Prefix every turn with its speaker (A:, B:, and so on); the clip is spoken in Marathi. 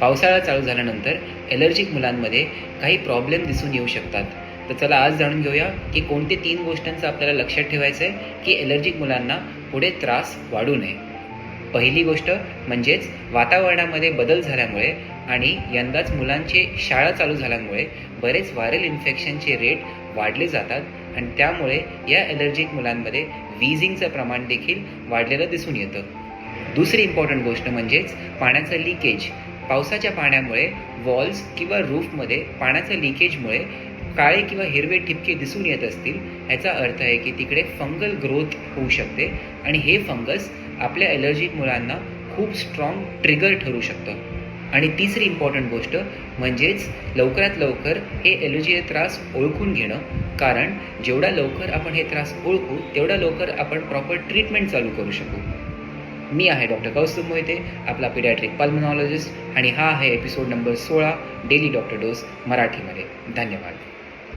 A: पावसाळा चालू झाल्यानंतर ॲलर्जिक मुलांमध्ये काही प्रॉब्लेम दिसून येऊ शकतात. तर चला आज जाणून घेऊया की कोणते तीन गोष्टींचं आपल्याला लक्षात ठेवायचं आहे की ॲलर्जिक मुलांना पुढे त्रास वाढू नये. पहिली गोष्ट म्हणजेच वातावरणामध्ये बदल झाल्यामुळे आणि यंदाच मुलांची शाळा चालू झाल्यामुळे बरेच व्हायरल इन्फेक्शनचे रेट वाढले जातात आणि त्यामुळे या ॲलर्जिक मुलांमध्ये विझिंगचं प्रमाण देखील वाढलेलं दिसून येतं. दुसरी इम्पॉर्टंट गोष्ट म्हणजेच पाण्याचं लिकेज पावसाच्या पाण्यामुळे वॉल्स किंवा रूफमध्ये पाण्याचं लिकेजमुळे काळे किंवा हिरवे ठिपके दिसून येत असतील ह्याचा अर्थ आहे की तिकडे फंगल ग्रोथ होऊ शकते आणि हे फंगस आपल्या ॲलर्जिक मुलांना खूप स्ट्रॉंग ट्रिगर ठरू शकतं. आणि तिसरी इम्पॉर्टंट गोष्ट म्हणजेच लवकरात लवकर हे एलर्जीचे त्रास ओळखून घेणं कारण जेवढा लवकर आपण हे त्रास ओळखू तेवढा लवकर आपण प्रॉपर ट्रीटमेंट चालू करू शकू. मी आहे डॉक्टर कौस्तुभ मोहिते आपला पिडॅट्रिक पल्मनॉलॉजिस्ट आणि हा आहे एपिसोड नंबर सोळा डेली डॉक्टर डोस मराठीमध्ये. धन्यवाद.